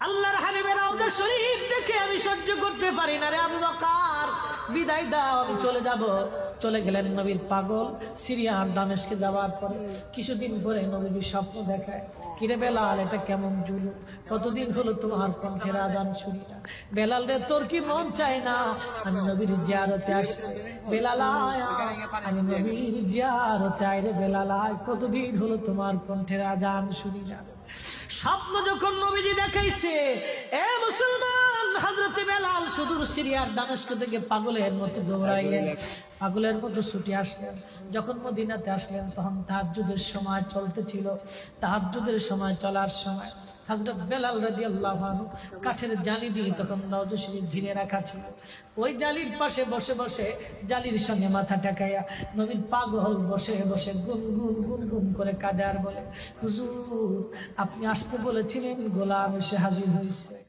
আল্লাহর হাবিবের রওজা শরীফ দেখে আমি সহ্য করতে পারি না রে আবু বিদায় দাও, আমি চলে যাব চলে গেলেন নবীর পাগল সিরিয়ার দামেশকে যাওয়ার পরে কিছুদিন পরে নবীজি স্বপ্ন দেখায়, কিরে বেলাল, এটা কেমন জুলু কতদিন হলো তোমার কণ্ঠের আজান শুনি না বেলাল রে, তোর কি মন চায় না আমি নবীর জিয়ারতে আসি বেলাল। আমি নবীর জিয়ারতে আয় রে বেলাল আয়। কতদিন হলো তোমার কণ্ঠের আজান শুনি না স্বপ্ন যখন নবীজি দেখাইছে, এ মুসলমান হজরতে বেলাল সুদূর সিরিয়ার দামেস্ক থেকে পাগলের মতো দৌড়াইলেন। পাগলের মতো ছুটি আসলেন। যখন মদিনাতে আসলেন, তখন তাহাজুদের সময় চলতেছিল। তাহাজুদের সময় চলার সময় হজরত বেলাল রাজি আল্লাহ কাঠের জালি দিয়ে তখন নওজ শরীফ ঘিরে রাখা ছিল। ওই জালির পাশে বসে বসে জালির সঙ্গে মাথা টেকাইয়া নবীর পাগল বসে বসে গুন গুন গুন গুন করে কাঁদে আর বলে, হুজুর, আপনি আসতে বলেছিলেন গোলাম এসে হাজির হয়েছে